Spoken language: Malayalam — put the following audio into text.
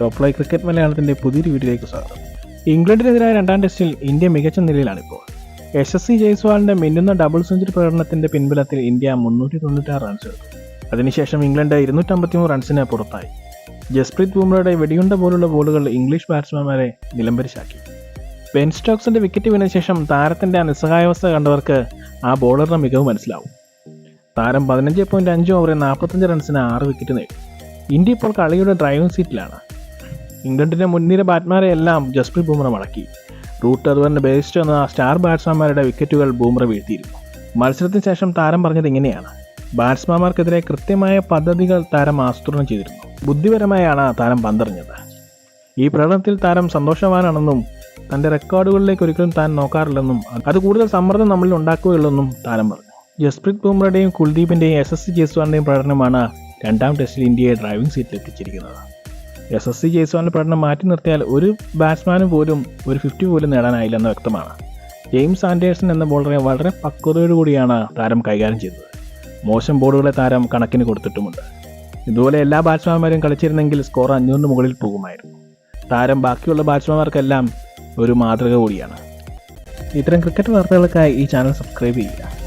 ടോപ്പ് ലൈ ക്രിക്കറ്റ് മലയാളത്തിന്റെ പുതിയൊരു വീഡിയോയിലേക്ക് സ്വാഗതം. ഇംഗ്ലണ്ടിനെതിരായ രണ്ടാം ടെസ്റ്റിൽ ഇന്ത്യ മികച്ച നിലയിലാണിപ്പോൾ. എസ് എസ് സി ജയ്സ്വാളിന്റെ മിന്നുന്ന ഡബിൾ സെഞ്ചുറി പ്രകടനത്തിന്റെ പിൻബലത്തിൽ ഇന്ത്യ മുന്നൂറ്റി തൊണ്ണൂറ്റാറ് റൺസ് എടുത്തു. അതിനുശേഷം ഇംഗ്ലണ്ട് ഇരുന്നൂറ്റമ്പത്തിമൂന്ന് റൺസിന് പുറത്തായി. ജസ്പ്രീത് ബുംറയുടെ വെടിയുണ്ട പോലുള്ള ബോളുകൾ ഇംഗ്ലീഷ് ബാറ്റ്സ്മാൻമാരെ നിലംപരിശാക്കി ബെൻ സ്റ്റോക്സിന്റെ വിക്കറ്റ് വീണ ശേഷം താരത്തിന്റെ ആ നിസ്സഹായാവസ്ഥ കണ്ടവർക്ക് ആ ബോളറുടെ മികവ് മനസ്സിലാവും. താരം പതിനഞ്ച് പോയിന്റ് അഞ്ച് ഓവറിൽ നാൽപ്പത്തഞ്ച് റൺസിന് ആറ് വിക്കറ്റ് നേടി. ഇന്ത്യ ഇപ്പോൾ കളിയുടെ ഡ്രൈവിംഗ് സീറ്റിലാണ് ഇംഗ്ലണ്ടിന്റെ മുൻനിര ബാറ്റ്മാരെ എല്ലാം ജസ്പ്രീത് ബുംറ മടക്കി. റൂട്ട് അതുപോലെ ബേസ്റ്റ് എന്ന സ്റ്റാർ ബാറ്റ്സ്മാൻമാരുടെ വിക്കറ്റുകൾ ബുംറ വീഴ്ത്തിയിരുന്നു. മത്സരത്തിന് ശേഷം താരം പറഞ്ഞത് ഇങ്ങനെയാണ്. ബാറ്റ്സ്മാൻമാർക്കെതിരെ കൃത്യമായ പദ്ധതികൾ താരം ആസൂത്രണം ചെയ്തിരുന്നു. ബുദ്ധിപരമായാണ് താരം പന്തറിഞ്ഞത്. ഈ പ്രകടനത്തിൽ താരം സന്തോഷവാനാണെന്നും തന്റെ റെക്കോർഡുകളിലേക്ക് ഒരിക്കലും താൻ നോക്കാറില്ലെന്നും അത് കൂടുതൽ സമ്മർദ്ദം നമ്മളിൽ ഉണ്ടാക്കുകയുള്ളെന്നും താരം പറഞ്ഞു. ജസ്പ്രീത് ബുംറയുടെയും കുൽദീപിന്റെയും എസ് എസ് സി ജയ്സ്വാളിന്റെയും പ്രകടനമാണ് രണ്ടാം ടെസ്റ്റിൽ ഇന്ത്യയെ ഡ്രൈവിംഗ് സീറ്റിൽ എത്തിച്ചിരിക്കുന്നത്. എസ് എസ് സി ജയ്സ്വാളിന്റെ പ്രകടനം മാറ്റി നിർത്തിയാൽ ഒരു ബാറ്റ്സ്മാനും പോലും ഒരു ഫിഫ്റ്റി പോലും നേടാനായില്ലെന്ന് വ്യക്തമാണ്. ജെയിംസ് ആൻഡേഴ്സൺ എന്ന ബോളറെ വളരെ പക്വതയോടുകൂടിയാണ് താരം കൈകാര്യം ചെയ്തത്. മോശം ബോളുകളെ താരം കണക്കിന് കൊടുത്തിട്ടുമുണ്ട്. ഇതുപോലെ എല്ലാ ബാറ്റ്സ്മാൻമാരും കളിച്ചിരുന്നെങ്കിൽ സ്കോർ അഞ്ഞൂറിന് മുകളിൽ പോകുമായിരുന്നു. താരം ബാക്കിയുള്ള ബാറ്റ്സ്മാൻമാർക്കെല്ലാം ഒരു മാതൃക കൂടിയാണ്. ഇത്തരം ക്രിക്കറ്റ് വാർത്തകൾക്കായി ഈ ചാനൽ സബ്സ്ക്രൈബ് ചെയ്യുക.